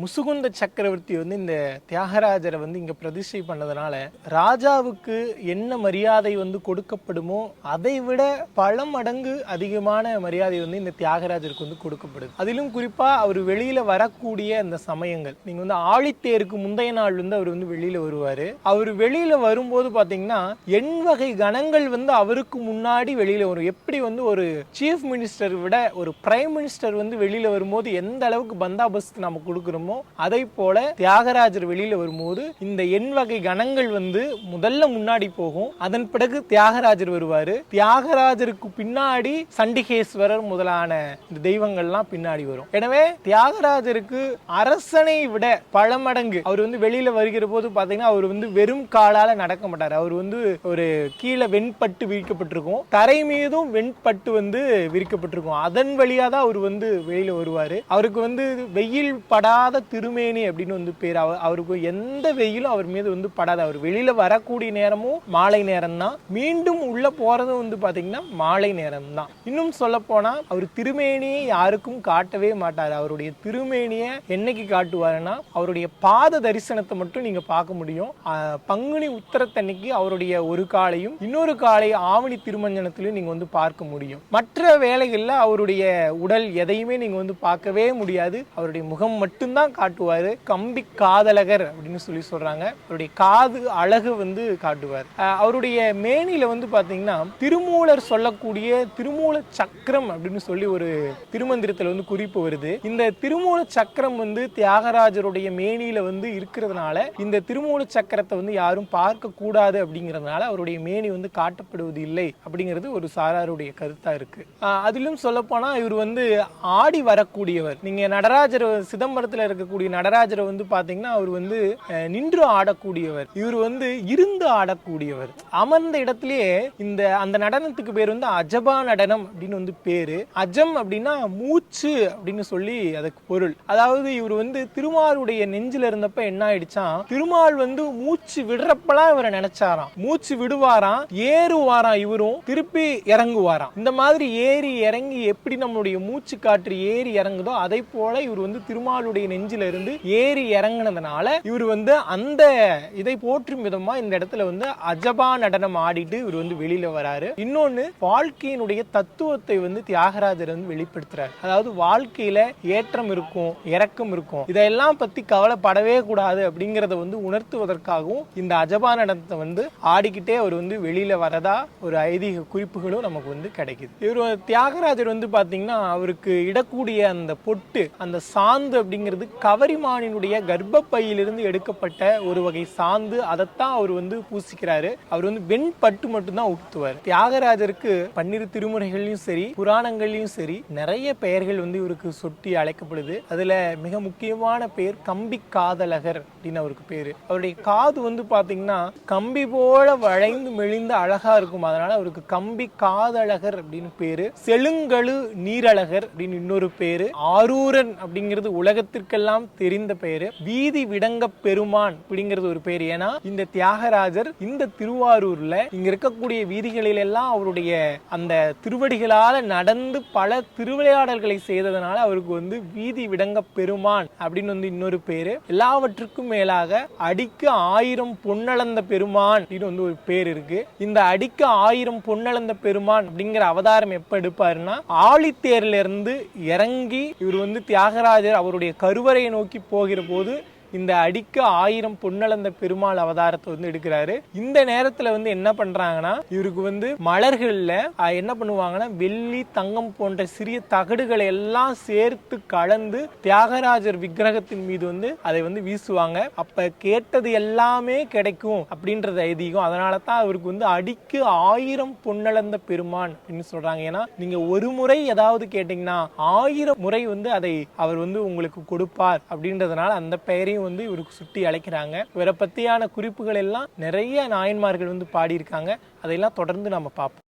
முசுகுந்த சக்கரவர்த்தி வந்து இந்த தியாகராஜரை வந்து இங்க பிரதிஷ்டை பண்ணதுனால ராஜாவுக்கு என்ன மரியாதை வந்து கொடுக்கப்படுமோ அதை விட பல மடங்கு அதிகமான மரியாதை வந்து இந்த தியாகராஜருக்கு வந்து கொடுக்கப்படுது. அதிலும் குறிப்பா அவர் வெளியில வரக்கூடிய அந்த சமயங்கள். நீங்க வந்து ஆழித்தேருக்கு முந்தைய நாள் வந்து அவர் வந்து வெளியில வருவாரு. அவர் வெளியில வரும்போது பாத்தீங்கன்னா எண் வகை கணங்கள் வந்து அவருக்கு முன்னாடி வெளியில வரும். எப்படி வந்து ஒரு சீஃப் மினிஸ்டர் விட ஒரு பிரைம் மினிஸ்டர் வந்து வெளியில வரும்போது எந்த அளவுக்கு பந்தாபஸ்து நம்ம கொடுக்குறோமோ அதை போல தியாகராஜர் வெளியில வரும்போது இந்த எண் வகை கணங்கள் வந்து முதல்ல முன்னாடி போகும். அதன் பிறகு தியாகராஜர் வருவாரு. தியாகராஜருக்கு பின்னாடி சண்டிகேஸ்வரர் முதலான இந்த தெய்வங்கள்லாம் பின்னாடி வரும். எனவே தியாகராஜருக்கு அரசனை விட பல மடங்கு அவர் வந்து வெளியில வருகிற போது பாத்தீங்கன்னா அவர் வந்து வெறும் காலால நடக்க மாட்டார். அவர் வந்து ஒரு கீழே வெண்பட்டு விரிக்கப்பட்டிருக்கும். தரை மீதும் வெண்பட்டு வந்து விரிக்கப்பட்டிருக்கும். அதன் வழியா தான் அவர் வந்து வெளியில வருவாரு. அவருக்கு வந்து வெயில் படாத திருமேனி அப்படின்னு வந்து பேர். அவ- அவருக்கு எந்த வெயிலும் அவர் மீது வந்து படாது. அவர் வெளியில வரக்கூடிய நேரமும் மாலை நேரம் தான் மீண்டும் உள்ள போறதும் வந்து பாத்தீங்கன்னா மாலை நேரம் தான் இன்னும் சொல்ல போனா அவர் திருமேனியை யாருக்கும் காட்டவே மாட்டார். அவருடைய திருமேனியை என்னைக்கு காட்டுவாருன்னா அவருடைய பாத தரிசனத்தை மட்டும் நீங்க பார்க்க முடியும். பங்குனி உத்தரத்தன்னைக்கு அவருடைய ஒரு காலையும் இன்னொரு காலை ஆவணி திருமஞ்சனத்திலையும் நீங்க வந்து பார்க்க முடியும். மற்ற வேலைகள்ல அவருடைய உடல் எதையுமே நீங்க வந்து பார்க்கவே முடியாது. அவருடைய முகம் மட்டும்தான் காட்டுவாரு. கம்பி காதலகர் அப்படின்னு சொல்லி சொல்றாங்க. அவருடைய காது அழகு வந்து காட்டுவார். அவருடைய மேனில வந்து பாத்தீங்கன்னா திருமூலர் சொல்லக்கூடிய திருமூல சக்கரம் அப்படின்னு சொல்லி ஒரு திருமந்திரத்துல வந்து குறிப்பு வருது. இந்த திருமூல சக்கரம் வந்து தியாகராஜருடைய மேனியில் வந்து இருக்கிறதுனால இந்த திருமூல சக்கரத்தை வந்து யாரும் பார்க்கக்கூடாது அப்படிங்கிறதுனால அவருடைய மேனி வந்து காட்டப்படுவது இல்லை அப்படிங்கிறது ஒரு சாராருடைய கருத்தா இருக்கு. அதிலும் சொல்ல போனா இவர் வந்து ஆடி வரக்கூடியவர். நீங்க நடராஜர் சிதம்பரத்துல இருக்கக்கூடிய நடராஜரை வந்து பாத்தீங்கன்னா அவர் வந்து நின்று ஆடக்கூடியவர். இவர் வந்து இருந்து ஆடக்கூடியவர். அமர்ந்த இடத்துலயே இந்த அந்த நடனத்துக்கு பேர் வந்து அஜபா நடனம் அப்படின்னு வந்து பேரு. அஜம் அப்படின்னா மூச்சு அப்படின்னு சொல்லி அதுக்கு பொருள். அதாவது இவர் வந்து திருமாலுடைய நெஞ்சில இருந்தப்ப என்ன ஆயிடுச்சான் திருமால் வந்து மூச்சு விடுறப்பலாம் இவரை நினைச்சாராம். மூச்சு விடுவாராம் ஏறுவாராம் இவரும் திருப்பி இறங்குவாராம். இந்த மாதிரி ஏறி இறங்கி எப்படி நம்மளுடைய மூச்சு காற்று ஏறி இறங்குதோ அதை போல இவர் வந்து திருமாலுடைய நெஞ்சு நெஞ்சில இருந்து ஏறி இறங்குனதுனால இவர் வந்து அந்த இதை போற்றும் விதமா இந்த இடத்துல வந்து அஜபா நடனம் ஆடிட்டு இவர் வந்து வெளியில வராரு. இன்னொன்னு வாழ்க்கையினுடைய தத்துவத்தை வந்து தியாகராஜர் வந்து வெளிப்படுத்துறாரு. அதாவது வாழ்க்கையில ஏற்றம் இருக்கும் இறக்கம் இருக்கும். இதெல்லாம் பத்தி கவலைப்படவே கூடாது அப்படிங்கறத வந்து உணர்த்துவதற்காகவும் இந்த அஜபா நடனத்தை வந்து ஆடிக்கிட்டே அவர் வந்து வெளியில வரதா ஒரு ஐதீக குறிப்புகளும் நமக்கு வந்து கிடைக்குது. இவர் தியாகராஜர் வந்து பாத்தீங்கன்னா அவருக்கு இடக்கூடிய அந்த பொட்டு அந்த சாந்து அப்படிங்கிறது கவரிமானினுடைய கர்ப்பப்பையிலிருந்து எடுக்கப்பட்ட ஒரு வகை சாந்து அதைத்தான் அவர் வந்து பூசிக்கிறாரு. அவர் வந்து வெண்பட்டு மட்டும்தான் உடுத்துவார். தியாகராஜருக்கு பன்னிரு திருமுறைகள்லையும் சரி புராணங்கள்லையும் சரி நிறைய பெயர்கள் வந்து இவருக்கு சொட்டி அழைக்கப்படுது. அதுல மிக முக்கியமான பெயர் கம்பி காதலகர் அப்படின்னு அவருக்கு பேரு. அவருடைய காது வந்து பாத்தீங்கன்னா கம்பி போல வளைந்து மெலிந்து அழகா இருக்கும். அதனால அவருக்கு கம்பி காதழகர் அப்படின்னு பேரு. செழுங்கழு நீரழகர் அப்படின்னு இன்னொரு பேரு. ஆரூரன் அப்படிங்கிறது உலகத்திற்கு உலகத்திற்கெல்லாம் தெரிந்த பெயர் வீதி விடங்க பெருமான் அப்படிங்கிறது ஒரு பேர். ஏன்னா இந்த தியாகராஜர் இந்த திருவாரூர்ல இங்க இருக்கக்கூடிய வீதிகளில் எல்லாம் அவருடைய அந்த திருவடிகளால நடந்து பல திருவிளையாடல்களை செய்ததனால அவருக்கு வந்து வீதி விடங்க பெருமான் அப்படின்னு வந்து இன்னொரு பேரு. எல்லாவற்றுக்கும் மேலாக அடிக்கு ஆயிரம் பொன்னளந்த பெருமான் அப்படின்னு வந்து ஒரு பேர் இருக்கு. இந்த அடிக்கு ஆயிரம் பொன்னளந்த பெருமான் அப்படிங்கிற அவதாரம் எப்ப எடுப்பாருன்னா ஆழித்தேர்ல இருந்து இறங்கி இவர் வந்து தியாகராஜர் அவருடைய கருவ கருவறையை நோக்கி போகிற போது இந்த அடிக்க ஆயிரம் பொன்னளந்த பெருமாள் அவதாரத்தை வந்து எடுக்கிறாரு. இந்த நேரத்துல வந்து என்ன பண்றாங்கன்னா இவருக்கு வந்து மலர்கள்ல என்ன பண்ணுவாங்கன்னா வெள்ளி தங்கம் போன்ற சிறிய தகடுகளை எல்லாம் சேர்த்து கலந்து தியாகராஜர் விக்கிரகத்தின் மீது வந்து அதை வந்து வீசுவாங்க. அப்ப கேட்டது எல்லாமே கிடைக்கும் அப்படின்றது ஐதீகம். அதனால தான் அவருக்கு வந்து அடிக்கு ஆயிரம் பொன்னளந்த பெருமான் அப்படின்னு சொல்றாங்க. ஏன்னா நீங்க ஒரு முறை ஏதாவது கேட்டீங்கன்னா ஆயிரம் முறை வந்து அதை அவர் வந்து உங்களுக்கு கொடுப்பார் அப்படின்றதுனால அந்த பெயரையும் வந்து இவருக்கு சுட்டி அழைக்கிறாங்க. இவரை பத்தியான குறிப்புகள் எல்லாம் நிறைய நாயன்மார்கள் வந்து பாடியிருக்காங்க. அதையெல்லாம் தொடர்ந்து நம்ம பார்ப்போம்.